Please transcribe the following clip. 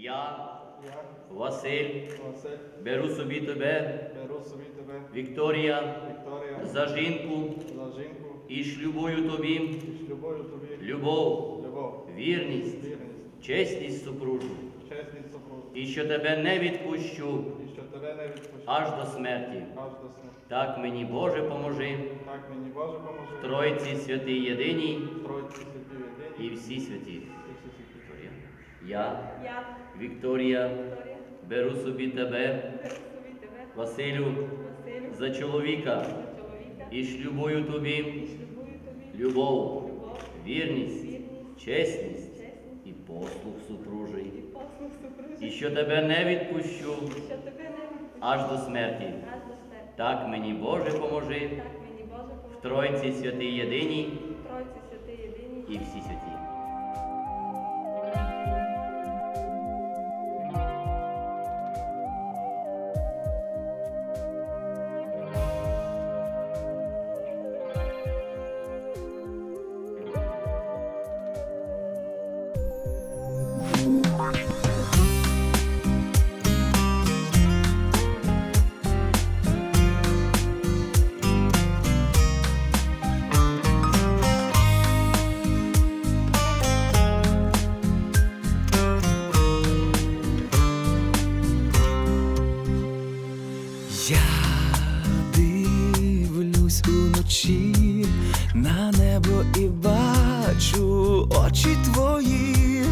Я, Я, Василь, Василь, беру собі тебе, беру собі тебе, Вікторія, Вікторія, за жінку. За жінку. І шлюбую тобі. І шлюбую тобі. Любов, любов, вірність, вірність, чесність супружу, чесність супружу, і що тебе не відпущу. І що тебе не відпущу. Аж до смерті. аж до смерті. Так мені Боже поможи, Так мені Боже поможи, Тройці святий єдиній Тройці святі єдині. І всі святі. Я, Я, Вікторія, беру собі тебе, беру собі тебе, Василю, Василю, за чоловіка. І шлюбую тобі. Любов, любов, вірність, вірність, чесність. І послух супружий, і і що тебе не відпущу. Що тебе не відпущу. Аж до смерті. аж до смерті. Так мені Боже поможи, Так мені Боже в Тройці святий єдиній. І всі святі. Я дивлюсь уночі на небо і бачу очі твої,